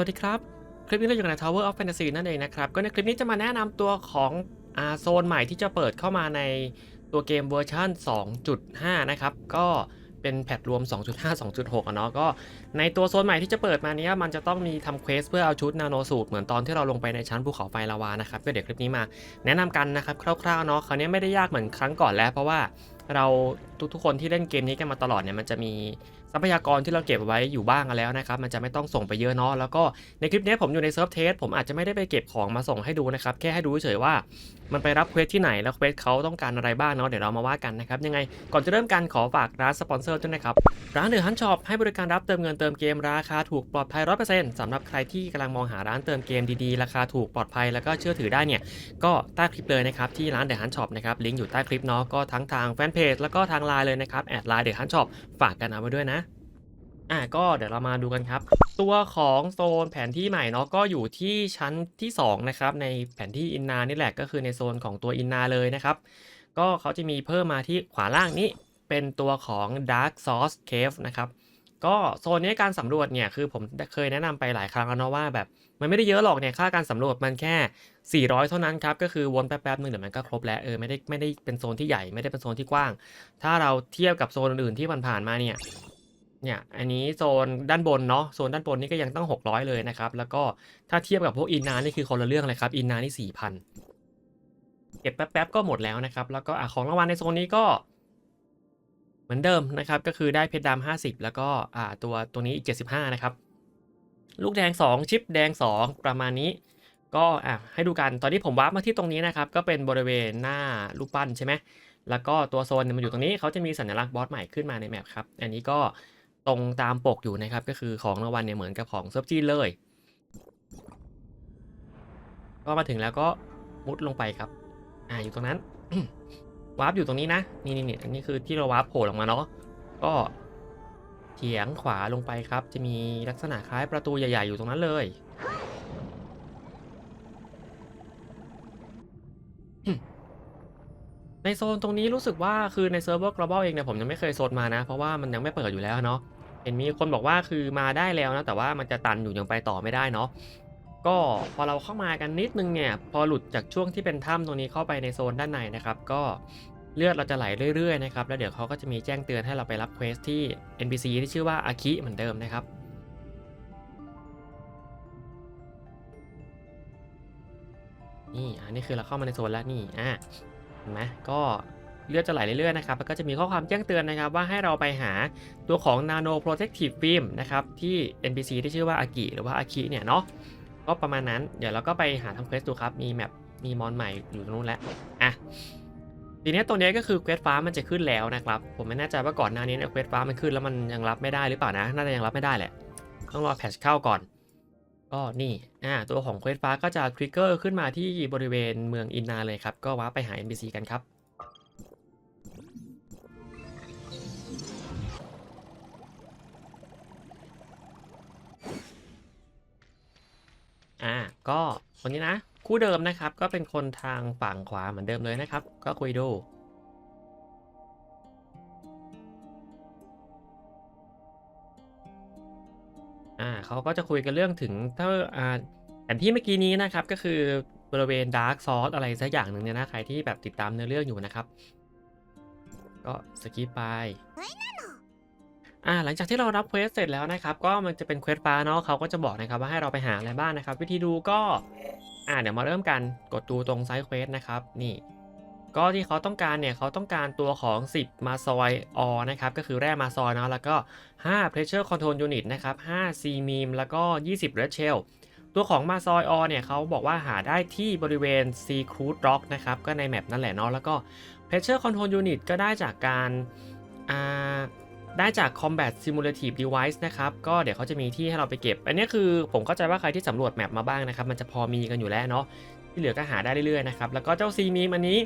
วัสดีครับ คลิปนี้เราอยู่ใน Tower of Fantasy นั่นเองนะครับ ก็ในคลิปนี้จะมาแนะนำตัวของอาโซนใหม่ที่จะเปิดเข้ามาในตัวเกมเวอร์ชัน2.5 นะครับ ก็เป็นแพทรวม 2.5 2.6อะเนาะก็ในตัวโซนใหม่ที่จะเปิดมาเนี้ยมันจะต้องมีทำเควสเพื่อเอาชุดนาโนสูตรเหมือนตอนที่เราลงไปในชั้นภูเขาไฟลาวานะครับก็เดี๋ยวคลิปนี้มาแนะนำกันนะครับคร่าวๆเนาะคราวนี้ไม่ได้ยากเหมือนครั้งก่อนแล้วเพราะว่า เราทุกๆคนที่เล่นเกมนี้กันมาตลอดเนี่ยมันจะมีทรัพยากรที่เราเก็บไว้อยู่บ้างแล้วนะครับมันจะไม่ต้องส่งไปเยอะเนาะแล้วก็ในคลิปนี้ผมอยู่ในเซิร์ฟเทสผมอาจจะไม่ได้ไปเก็บของมาส่งให้ดูนะครับแค่ให้ดูเฉยๆว่ามันไปรับเควสที่ไหนแล้วเควสเขาต้องการอะไรบ้างเนาะเดี๋ยวเรามาว่ากันนะครับยังไงก่อนจะเริ่มกันขอฝากร้านสปอนเซอร์ด้วยนะครับร้านเดือะฮันช็อปให้บริการรับเติมเงินเติมเกมราคาถูกปลอดภัย100%สำหรับใครที่กำลังมองหาร้านเติมเกมดีๆ ราคาถูกปลอดภัยแล้วก็เชื่อถือได้เนี่ยก็ใต้คลิปเลยนะครับที่ร้านเดอะฮันช็อปนะครับลิงก์อยู่ใต้คลิปเนาะก็ทั้งทางแฟนเพจแล้วก็ทางไลน์เลยนะครับแอดไลน์เดอะฮันช็อปฝากกันเอาไว้ด้วยนะอะก็เดี๋ยวเรามาดูกันครับ ตัวของโซนแผนที่ใหม่เนาะก็อยู่ที่ชั้นที่สองนะครับในแผนที่อินนานี่แหละก็คือในโซนของตัวอินนาเลยนะครับ ก็เขาจะมีเพิ่มมาที่ขวาล่างนี้เป็นตัวของ Dark Sauce Cave นะครับ ก็โซนนี้การสำรวจเนี่ยคือผมเคยแนะนำไปหลายครั้งแล้วเนาะว่าแบบมันไม่ได้เยอะหรอกเนี่ยค่าการสำรวจมันแค่ 400 เท่านั้นครับ ก็คือวนแป๊บๆนึงเดี๋ยวมันก็ครบแล้วเออไม่ได้ไม่ได้เป็นโซนที่ใหญ่ไม่ได้เป็นโซนที่กว้าง ถ้าเราเทียบกับโซนอื่นที่ผ่านๆมาเนี่ยเนี่ยอันนี้โซนด้านบนเนาะโซนด้านบนนี่ก็ยังต้อง600 เลยนะครับ แล้วก็ถ้าเทียบกับพวกอินนานี่คือคนละเรื่องเลยครับอินนานี่4,000เก็บแป๊บๆก็หมดแล้วนะครับแล้วก็อของรางวัลในโซนนี้ก็ เหมือนเดิมนะครับก็คือได้เพชรดำ50 แล้วก็อ่าตัวตัวนี้อีก 75 นะครับ ลูกแดง 2 ชิปแดง 2 ประมาณนี้ก็อะให้ดูกันตอนที่ผมวาร์ปมาที่ตรงนี้นะครับ ก็เป็นบริเวณหน้ารูปปั้นใช่ไหมแล้วก็ตัวโซนมันอยู่ตรงนี้เขาจะมีสัญลักษณ์บอสใหม่ขึ้นมาในแมปครับ อันนี้ก็ตรงตามปกอยู่นะครับ ก็คือของรางวัลเนี่ยเหมือนกับของเซิร์ฟจีนเลย ก็มาถึงแล้วก็มุดลงไปครับ อ่าอยู่ตรงนั้น วาร์ปอยู่ตรงนี้นะ นี่นี่นี่อันนี้คือที่เราวาร์ปโผล่ออกมาเนาะ ก็เฉียงขวาลงไปครับ จะมีลักษณะคล้ายประตูใหญ่ ๆ อยู่ตรงนั้นเลยในโซนตรงนี้รู้สึกว่าคือในเซิร์ฟเวอร์ global เองเนี่ยผมยังไม่เคยโซนมานะ เพราะว่ามันยังไม่เปิดอยู่แล้วเนาะเห็นมีคนบอกว่าคือมาได้แล้วนะแต่ว่ามันจะตันอยู่ยังไปต่อไม่ได้เนาะ ก็พอเราเข้ามากันนิดนึงเนี่ย พอหลุดจากช่วงที่เป็นถ้ำตรงนี้เข้าไปในโซนด้านในนะครับ ก็เลือดเราจะไหลเรื่อยๆนะครับ แล้วเดี๋ยวเขาก็จะมีแจ้งเตือนให้เราไปรับเควสที่ NPC ที่ชื่อว่าอาคิเหมือนเดิมนะครับนี่อันนี้คือเราเข้ามาในโซนแล้วนี่อะเห็นไหมก็เลือดจะไหลเรื่อยๆนะครับแล้วก็จะมีข้อความแจ้งเตือนนะครับ ว่าให้เราไปหาตัวของ Nano Protective Film นะครับที่ NPC ที่ชื่อว่าอากิหรือว่าอาคิเนี่ยเนาะ ก็ประมาณนั้น เดี๋ยวเราก็ไปหาทำเควสดูครับ มีแมป มีมอนใหม่อยู่ตรงนู้นแล้ว อะ ทีนี้ตัวนี้ก็คือเควสฟ้ามันจะขึ้นแล้วนะครับ ผมไม่แน่ใจว่าก่อนหน้านี้เนี่ยเควสฟ้ามันขึ้นแล้วมันยังรับไม่ได้หรือเปล่านะ น่าจะยังรับไม่ได้แหละ ต้องรอแพทชเข้าก่อน ก็นี่ อ่า ตัวของเควสฟ้าก็จะทริกเกอร์ขึ้นมาที่บริเวณเมืองอินนาเลยครับ ก็ว้าไปหา NPC กันครับ อ่าก็คนนี้นะ คู่เดิมนะครับ ก็เป็นคนทางฝั่งขวาเหมือนเดิมเลยนะครับ ก็คุยดูอ่าเขาก็จะคุยกันเรื่องถึงถ้าอ่าแผนที่เมื่อกี้นี้นะครับ ก็คือบริเวณดาร์กซอสอะไรสักอย่างหนึ่งเนี่ยนะ ใครที่แบบติดตามเนื้อเรื่องอยู่นะครับ ก็สกิปไป อ่าหลังจากที่เรารับเควสเสร็จแล้วนะครับก็มันจะเป็นเควสฟ้าเนาะเขาก็จะบอกนะครับว่าให้เราไปหาอะไรบ้างนะครับ วิธีดูก็อ่าเดี๋ยวมาเริ่มกันกดดูตรงไซส์เควสนะครับนี่ ก็ที่เขาต้องการเนี่ยเขาต้องการตัวของ 10 มาซอยออนะครับก็คือแร่มาซอยเนาะแล้วก็ 5 pressure control unit นะครับ5 c m e m แล้วก็ 20 red shell ตัวของมาซอยออเนี่ยเขาบอกว่าหาได้ที่บริเวณ c c r u i t rock นะครับก็ในแมปนั่นแหละเนาะแล้วก็ pressure control unit ก็ได้จากการอ่า ได้จาก combat simulative device นะครับ ก็เดี๋ยวเขาจะมีที่ให้เราไปเก็บ อันนี้คือผมเข้าใจว่าใครที่สำรวจแมปมาบ้างนะครับ มันจะพอมีกันอยู่แล้วเนาะที่เหลือก็หาได้เรื่อยๆนะครับ แล้วก็เจ้าซีมีมอันนี้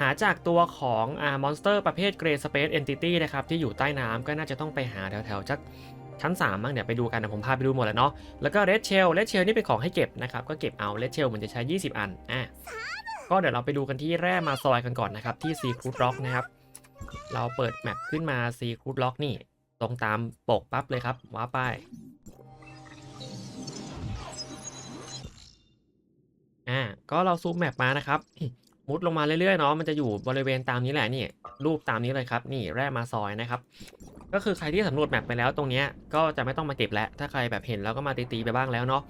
หาจากตัวของอ่ามอนสเตอร์ประเภท Grey Space Entity นะครับ ที่อยู่ใต้น้ำก็น่าจะต้องไปหาแถวๆจักชั้น3บ้างเดี๋ยวไปดูกันนะผมพาไปดูหมดแล้วเนาะแล้วก็ Red Shell Red Shell นี่เป็นของให้เก็บนะครับก็เก็บเอา Red Shell มันจะใช้ 20 อันอะก็เดี๋ยวเราไปดูกันที่แร่มาซอยกันก่อนนะครับที่ Sea Crude Rock นะครับ เราเปิดแมปขึ้นมา Sea Crude Rock นี่ ตรงตามปกปั๊บเลยครับว้าไปอ่าก็เราซูมแมปมานะครับ มุดลงมาเรื่อยๆเนาะมันจะอยู่บริเวณตามนี้แหละนี่ รูปตามนี้เลยครับ นี่แร่มาซอยนะครับ ก็คือใครที่สำรวจแมปไปแล้วตรงเนี้ยก็จะไม่ต้องมาเก็บแล้วถ้าใครแบบเห็นแล้วก็มาตีๆไปบ้างแล้วเนาะ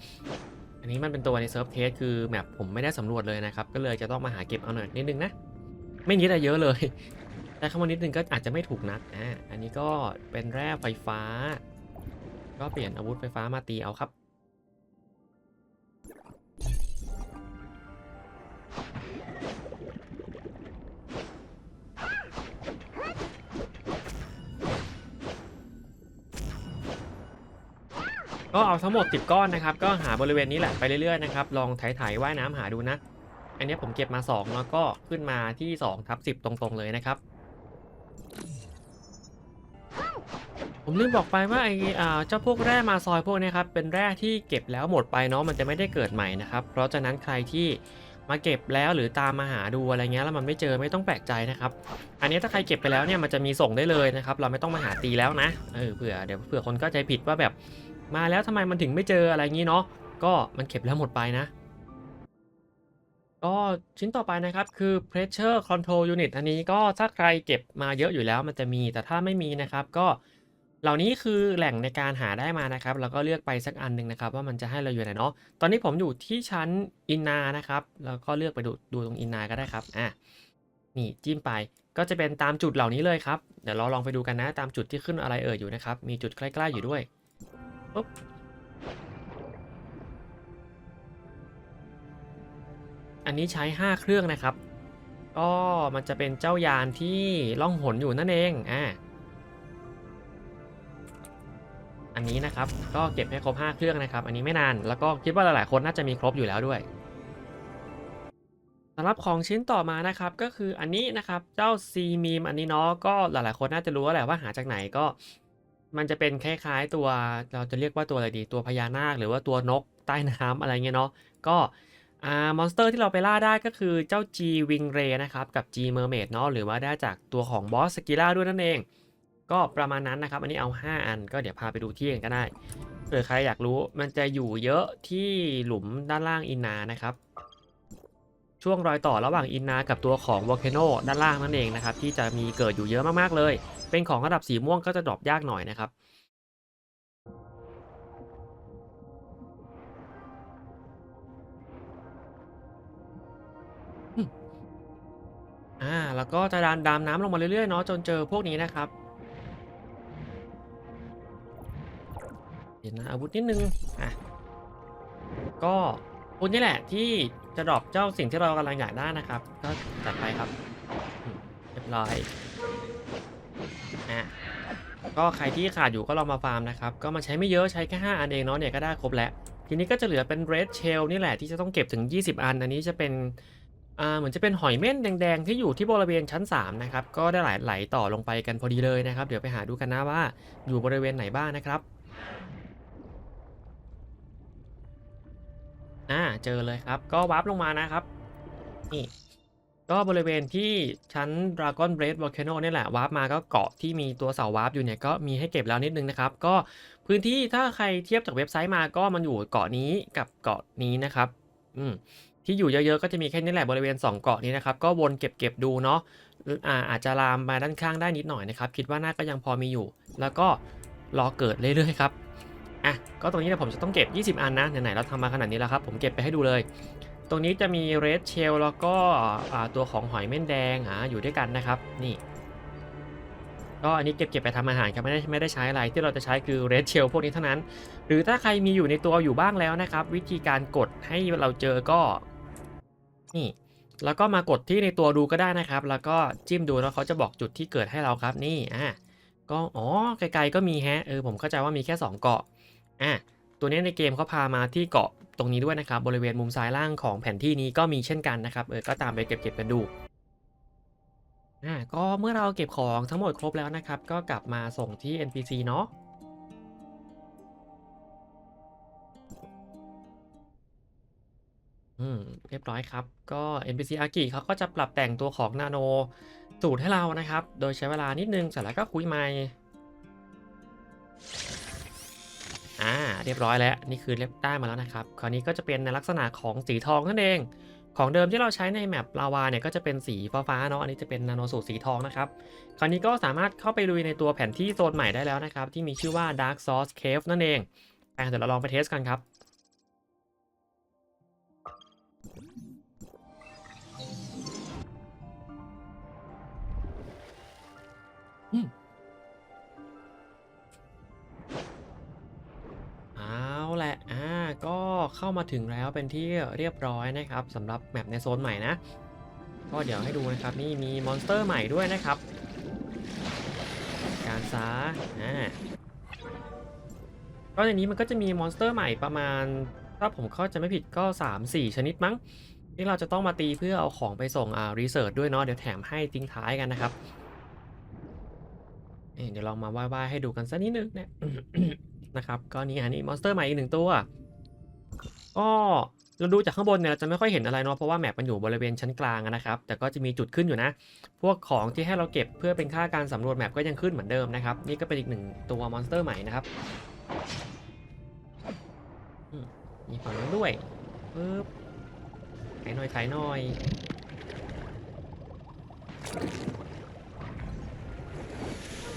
อันนี้มันเป็นตัวในเซิร์ฟเทสคือแมปผมไม่ได้สำรวจเลยนะครับ ก็เลยจะต้องมาหาเก็บเอาหน่อยนิดนึงนะ ไม่นิดอะไรเยอะเลย แต่คำว่านิดนึงก็อาจจะไม่ถูกนักอ่าอันนี้ก็เป็นแร่ไฟฟ้า ก็เปลี่ยนอาวุธไฟฟ้ามาตีเอาครับก็เอาทั้งหมด 10 ก้อนนะครับ ก็หาบริเวณนี้แหละไปเรื่อยๆนะครับ ลองไถๆว่ายน้ำหาดูนะ อันนี้ผมเก็บมา 2 แล้วก็ขึ้นมาที่2ทับ10 ตรงๆเลยนะครับ ผมลืมบอกไปว่าไอ้เจ้าพวกแร่มาซอยพวกนี้ครับเป็นแร่ที่เก็บแล้วหมดไปเนาะมันจะไม่ได้เกิดใหม่นะครับ เพราะฉะนั้นใครที่มาเก็บแล้วหรือตามมาหาดูอะไรเงี้ยแล้วมันไม่เจอไม่ต้องแปลกใจนะครับ อันนี้ถ้าใครเก็บไปแล้วเนี่ยมันจะมีส่งได้เลยนะครับ เราไม่ต้องมาหาตีแล้วนะเออเผื่อเดี๋ยวเผื่อคนเข้าใจผิดว่าแบบมาแล้วทำไมมันถึงไม่เจออะไรงี้เนาะก็มันเก็บแล้วหมดไปนะ ก็ชิ้นต่อไปนะครับคือ pressure control unit อันนี้ก็ถ้าใครเก็บมาเยอะอยู่แล้วมันจะมีแต่ถ้าไม่มีนะครับก็ เหล่านี้คือแหล่งในการหาได้มานะครับเราก็เลือกไปสักอันหนึ่งนะครับ ว่ามันจะให้เราอยู่ไหนเนาะ ตอนนี้ผมอยู่ที่ชั้นอินนานะครับ แล้วก็เลือกไปดูดูตรงอินนาก็ได้ครับ อะ นี่จิ้มไป ก็จะเป็นตามจุดเหล่านี้เลยครับ เดี๋ยวเราลองไปดูกันนะ ตามจุดที่ขึ้นอะไรเอ่ยอยู่นะครับ มีจุดใกล้ๆอยู่ด้วยปุ๊บอันนี้ใช้ 5 เครื่องนะครับ ก็มันจะเป็นเจ้ายานที่ล่องหนอยู่นั่นเอง อ่า อันนี้นะครับ ก็เก็บให้ครบ 5 เครื่องนะครับ อันนี้ไม่นาน แล้วก็คิดว่าหลายๆคนน่าจะมีครบอยู่แล้วด้วยสำหรับของชิ้นต่อมานะครับก็คืออันนี้นะครับเจ้า C m e m อันนี้เนาะก็หลายๆคนน่าจะรู้แหละว่าหาจากไหนก็ มันจะเป็นคล้ายๆตัวเราจะเรียกว่าตัวอะไรดี ตัวพญานาคหรือว่าตัวนกใต้น้ำอะไรเงี้ยเนาะก็อ่ามอนสเตอร์ที่เราไปล่าได้ก็คือเจ้า G Wing Ray นะครับกับ G Mermaid เนาะหรือว่าได้จากตัวของบอสสกิล่าด้วยนั่นเอง ก็ประมาณนั้นนะครับ อันนี้เอา 5 อันก็เดี๋ยวพาไปดูที่กันก็ได้เผื่อใครอยากรู้มันจะอยู่เยอะที่หลุมด้านล่างอินนานะครับ ช่วงรอยต่อระหว่างอินนากับตัวของวอลเคโนด้านล่างนั่นเองนะครับ ที่จะมีเกิดอยู่เยอะมากๆเลย เป็นของระดับสีม่วงก็จะดรอปยากหน่อยนะครับอ่าแล้วก็จะดามดามน้ำลงมาเรื่อยๆเนาะจนเจอพวกนี้นะครับ ดี๋ยวนะอาวุธนิดนึงอะก็พวกนี้แหละที่จะดรอปเจ้าสิ่งที่เรากำลังอยากได้นะครับ ก็จัดไปครับเรียบร้อยอะก็ใครที่ขาดอยู่ก็ลองมาฟาร์มนะครับ ก็มันใช้ไม่เยอะใช้แค่5อันเองเนาะเนี่ยก็ได้ครบแล้ว ทีนี้ก็จะเหลือเป็น red shell นี่แหละที่จะต้องเก็บถึง 20 อัน อันนี้จะเป็นอ่าเหมือนจะเป็นหอยเม่นแดงๆ ที่อยู่ที่บริเวณชั้น 3 นะครับ ก็ได้ไหลไหลต่อลงไปกันพอดีเลยนะครับ เดี๋ยวไปหาดูกันนะว่าอยู่บริเวณไหนบ้างนะครับ อ่าเจอเลยครับ ก็วาร์ปลงมานะครับ นี่ ก็บริเวณที่ชั้น Dragon Blade Volcano เนี่ยแหละวาร์ปมาก็เกาะที่มีตัวเสาวาร์ปอยู่เนี่ยก็มีให้เก็บแล้วนิดนึงนะครับ ก็พื้นที่ถ้าใครเทียบจากเว็บไซต์มาก็มันอยู่เกาะนี้กับเกาะนี้นะครับ อืมที่อยู่เยอะๆก็จะมีแค่นี้แหละบริเวณ 2 เกาะนี้นะครับ ก็วนเก็บๆดูเนาะอ่าอาจจะลามมาด้านข้างได้นิดหน่อยนะครับ คิดว่าน่าก็ยังพอมีอยู่ แล้วก็รอเกิดเรื่อยๆครับ อะก็ตรงนี้เนี่ยผมจะต้องเก็บ 20 อันนะไหนๆเราทำมาขนาดนี้แล้วครับผมเก็บไปให้ดูเลย ตรงนี้จะมีเรดเชลแล้วก็ตัวของหอยเม่นแดงอ่าอยู่ด้วยกันนะครับนี่ก็อันนี้เก็บเก็บไปทำอาหารครับไม่ได้ไม่ได้ใช้อะไรที่เราจะใช้คือเรดเชลพวกนี้เท่านั้น หรือถ้าใครมีอยู่ในตัวอยู่บ้างแล้วนะครับ วิธีการกดให้เราเจอก็นี่แล้วก็มากดที่ในตัวดูก็ได้นะครับ แล้วก็จิ้มดูแล้วเขาจะบอกจุดที่เกิดให้เราครับนี่อะก็อ๋อไกลๆก็มีแฮะเออผมเข้าใจว่ามีแค่ 2 เกาะ อะตัวนี้ในเกมเขาพามาที่เกาะตรงนี้ด้วยนะครับ บริเวณมุมซ้ายล่างของแผนที่นี้ก็มีเช่นกันนะครับเออก็ตามไปเก็บๆกันดูอะก็เมื่อเราเก็บของทั้งหมดครบแล้วนะครับ ก็กลับมาส่งที่ NPC เนาะอืมเรียบร้อยครับ ก็ NPC อากิเขาก็จะปรับแต่งตัวของนาโนสูตรให้เรานะครับ โดยใช้เวลานิดนึงเสร็จแล้วก็คุยใหม่ เรียบร้อยแล้ว นี่คือเรียบได้มาแล้วนะครับ คราวนี้ก็จะเป็นในลักษณะของสีทองนั่นเอง ของเดิมที่เราใช้ในแมปลาวาเนี่ยก็จะเป็นสีฟ้าๆเนาะ อันนี้จะเป็นนาโนสูตรสีทองนะครับ คราวนี้ก็สามารถเข้าไปลุยในตัวแผนที่โซนใหม่ได้แล้วนะครับ ที่มีชื่อว่า Dark Source Cave นั่นเองเดี๋ยวเราลองไปเทสกันครับ เอาแหละ อ่า ก็เข้ามาถึงแล้วเป็นที่เรียบร้อยนะครับสำหรับแมปในโซนใหม่นะ ก็เดี๋ยวให้ดูนะครับ นี่มีมอนสเตอร์ใหม่ด้วยนะครับ การซาอ่าก็ในนี้มันก็จะมีมอนสเตอร์ใหม่ประมาณ ถ้าผมเข้าใจไม่ผิดก็ 3-4 ชนิดมั้งที่เราจะต้องมาตีเพื่อเอาของไปส่งอ่ารีเสิร์ชด้วยเนาะเดี๋ยวแถมให้ทิ้งท้ายกันนะครับเอ้ยเดี๋ยวลองมาว่ายๆให้ดูกันสักนิดนึงเนี่ย นะครับก็นี่อันนี้มอนสเตอร์ใหม่อีกหนึ่งตัวก็เราดูจากข้างบนเนี่ยเราจะไม่ค่อยเห็นอะไรเนาะเพราะว่าแมปมันอยู่บริเวณชั้นกลางนะครับ แต่ก็จะมีจุดขึ้นอยู่นะ พวกของที่ให้เราเก็บเพื่อเป็นค่าการสำรวจแมปก็ยังขึ้นเหมือนเดิมนะครับ นี่ก็เป็นอีกหนึ่งตัวมอนสเตอร์ใหม่นะครับมีฝั่งนั้นด้วยปึ๊บถ่หน่อยถ่หน่อย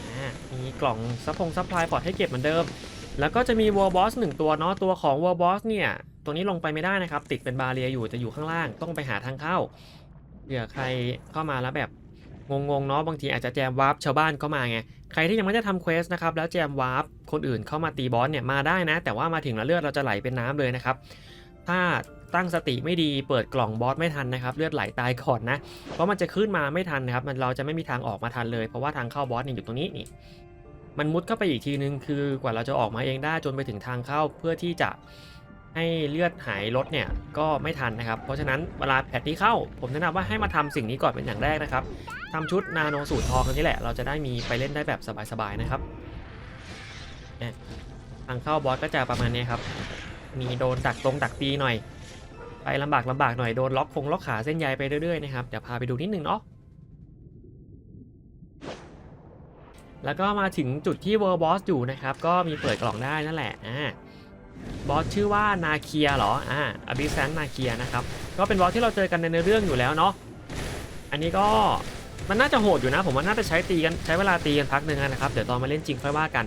อ่ามีกล่องซัพพงซัพพลายพอร์ตให้เก็บเหมือนเดิม แล้วก็จะมีวอลบอสหนึ่งตัวเนาะตัวของวอลบอสเนี่ย ตัวนี้ลงไปไม่ได้นะครับ ติดเป็นบาเรียอยู่จะอยู่ข้างล่างต้องไปหาทางเข้าเผื่อใครเข้ามาแล้วแบบงงๆเนาะบางทีอาจจะแจมวาร์ปชาวบ้านเข้ามาไงใครที่ยังไม่ได้ทำเควสนะครับแล้วแจมวาร์ปคนอื่นเข้ามาตีบอสเนี่ยมาได้นะ แต่ว่ามาถึงแล้วเลือดเราจะไหลเป็นน้ำเลยนะครับ ถ้าตั้งสติไม่ดีเปิดกล่องบอสไม่ทันนะครับ เลือดไหลตายก่อนนะเพราะมันจะขึ้นมาไม่ทันนะครับ มันเราจะไม่มีทางออกมาทันเลย เพราะว่าทางเข้าบอสเนี่ยอยู่ตรงนี้นี่ มันมุดเข้าไปอีกทีนึงคือกว่าเราจะออกมาเองได้จนไปถึงทางเข้าเพื่อที่จะให้เลือดหายลดเนี่ยก็ไม่ทันนะครับ เพราะฉะนั้นเวลาแพทนี้เข้า ผมแนะนำว่าให้มาทำสิ่งนี้ก่อนเป็นอย่างแรกนะครับทำชุดนาโนสูตรทองนี้แหละ เราจะได้มีไปเล่นได้แบบสบายๆนะครับทางเข้าบอสก็จะประมาณนี้ครับ มีโดนดักตรงดักตีหน่อย ไปลำบากลำบากหน่อยโดนล็อกคงล็อกขาเส้นใยไปเรื่อยๆนะครับเดี๋ยวพาไปดูนิดนึงเนาะ แล้วก็มาถึงจุดที่เวอร์บอสอยู่นะครับ ก็มีเปิดกล่องได้นั่นแหละอ่าบอสชื่อว่านาเคียเหรออ่าอบิแซนนาเคียนะครับ ก็เป็นบอสที่เราเจอกันในเรื่องอยู่แล้วเนาะอันนี้ก็มันน่าจะโหดอยู่นะ ผมว่าน่าจะใช้ตีกันใช้เวลาตีกันพักหนึ่งนะครับเดี๋ยวตอนมาเล่นจริงค่อยว่ากัน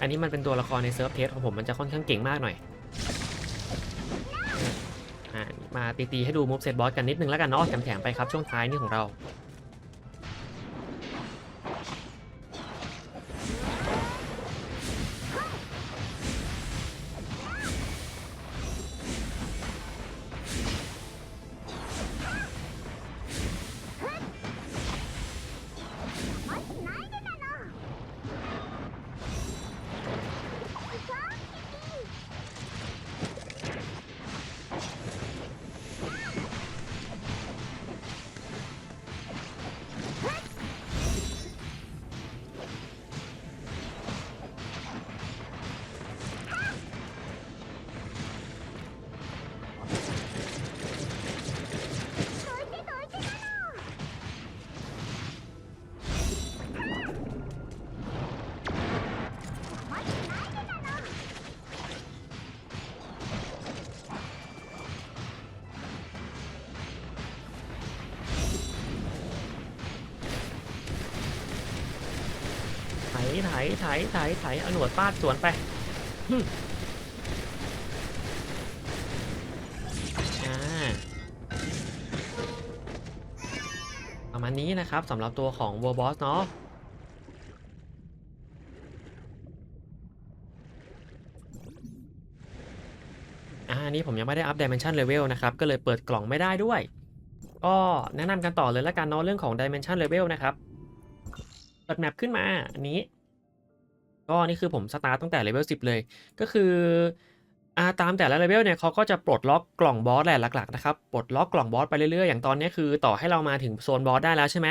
อันนี้มันเป็นตัวละครในเซิร์ฟเทสของผมมันจะค่อนข้างเก่งมากหน่อยอ่ามาตีให้ดูมูฟเซตบอสกันนิดนึงแล้วกันเนาะแถมๆไปครับช่วงท้ายนี่ของเรา ไถไถไถไถไถเอาหนวดฟาดสวนไปประมาณนี้นะครับสำหรับตัวของ World Boss เนาะอ่าอันนี้ผมยังไม่ได้อัพ Dimension Level นะครับ ก็เลยเปิดกล่องไม่ได้ด้วย ก็แนะนำกันต่อเลยละกันเนาะเรื่องของ Dimension Level นะครับ เปิดแมปขึ้นมาอันนี้ ก็นี่คือผมสตาร์ตตั้งแต่เลเวล10 เลย ก็คืออาตามแต่ละเลเวลเนี่ยเขาก็จะปลดล็อกกล่องบอสแหละหลักๆนะครับปลดล็อกกล่องบอสไปเรื่อยๆอย่างตอนนี้คือต่อให้เรามาถึงโซนบอสได้แล้วใช่ไหม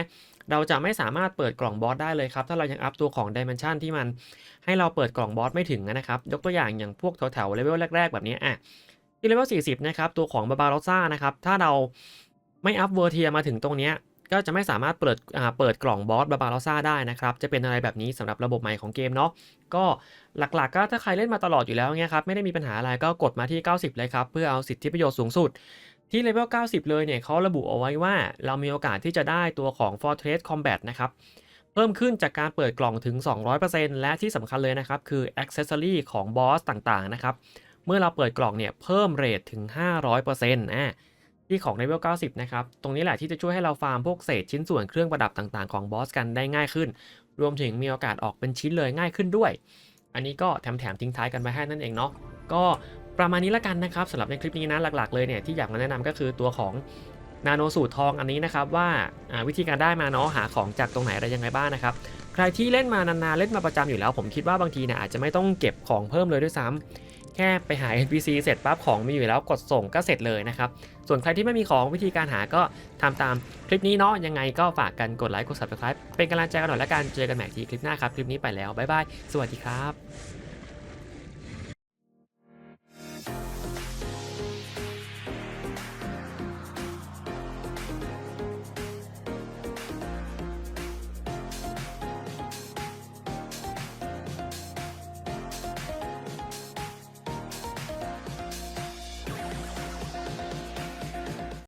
เราจะไม่สามารถเปิดกล่องบอสได้เลยครับ ถ้าเรายังอัพตัวของดิเมนชันที่มันให้เราเปิดกล่องบอสไม่ถึงนะครับยกตัวอย่างอย่างพวกแถวๆเลเวลแรก ๆ แบบนี้อะที่เลเวล40 นะครับ ตัวของบาบาโรซ่านะครับ ถ้าเราไม่อัพเวอร์เทียมาถึงตรงเนี้ย ก็จะไม่สามารถเปิดอ่าเปิดกล่องบอสบาบาโรซ่าได้นะครับ จะเป็นอะไรแบบนี้สำหรับระบบใหม่ของเกมเนาะก็หลักๆ ก็ถ้าใครเล่นมาตลอดอยู่แล้วเงี้ยครับไม่ได้มีปัญหาอะไรก็กดมาที่ 90 เลยครับ เพื่อเอาสิทธิประโยชน์สูงสุด ที่เลเวล 90 เลยเนี่ยเขาระบุเอาไว้ว่า เรามีโอกาสที่จะได้ตัวของ Fortress Combat นะครับเพิ่มขึ้นจากการเปิดกล่องถึง 200%และที่สำคัญเลยนะครับคือ Accessory ของบอสต่างๆนะครับเมื่อเราเปิดกล่องเนี่ยเพิ่มเรทถึง 500%นะ ที่ของเลเวล90 นะครับ ตรงนี้แหละที่จะช่วยให้เราฟาร์มพวกเศษชิ้นส่วนเครื่องประดับต่างๆของบอสกันได้ง่ายขึ้น รวมถึงมีโอกาสออกเป็นชิ้นเลยง่ายขึ้นด้วย อันนี้ก็แถมๆทิ้งท้ายกันไปให้นั่นเองเนาะ ก็ประมาณนี้ละกันนะครับสำหรับในคลิปนี้นะหลักๆเลยเนี่ยที่อยากมาแนะนำก็คือตัวของนาโนสูตรทองอันนี้นะครับว่าวิธีการได้มาเนาะหาของจากตรงไหนอะไรยังไงบ้างนะครับใครที่เล่นมานานๆเล่นมาประจำอยู่แล้ว ผมคิดว่าบางทีเนี่ยอาจจะไม่ต้องเก็บของเพิ่มเลยด้วยซ้ำแค่ไปหา NPC เสร็จปั๊บของมีอยู่แล้วกดส่งก็เสร็จเลยนะครับ ส่วนใครที่ไม่มีของวิธีการหาก็ทำตามคลิปนี้เนาะยังไงก็ฝากกันกดไลค์กด subscribe เป็นกำลังใจกันหน่อยละกันเจอกันใหม่ที่คลิปหน้าครับ คลิปนี้ไปแล้วบ๊ายบายสวัสดีครับ